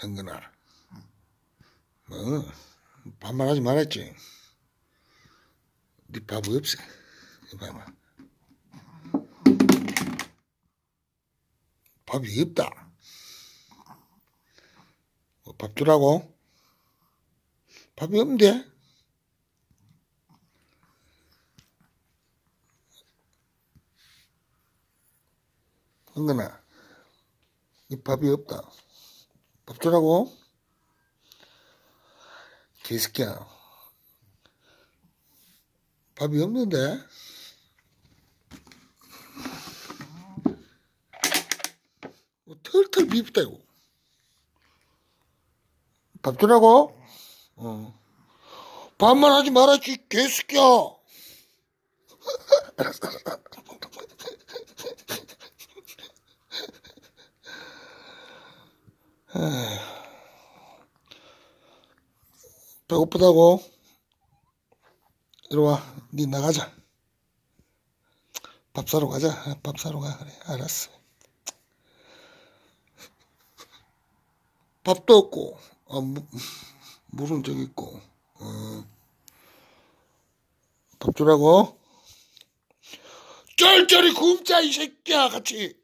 경근아. 뭐, 반말하지 말았지. 네 바보 없어. 이봐봐. 밥이 없다. 뭐 밥 주라고? 밥이 없는데? 흥근아, 이 밥이 없다. 밥 주라고? 개새끼야. 밥이 없는데? 뭐 털털 비비다, 이거. 밥 주라고? 어. 밥만 하지 말았지, 개새끼야. 배고프다고? 이리 와. 니 나가자. 밥 사러 가자. 아, 밥 사러 가. 그래. 알았어. 밥도 없고, 아, 무, 물은 저기 있고, 어. 밥 주라고? 쩔쩔이 굶자, 이 새끼야, 같이.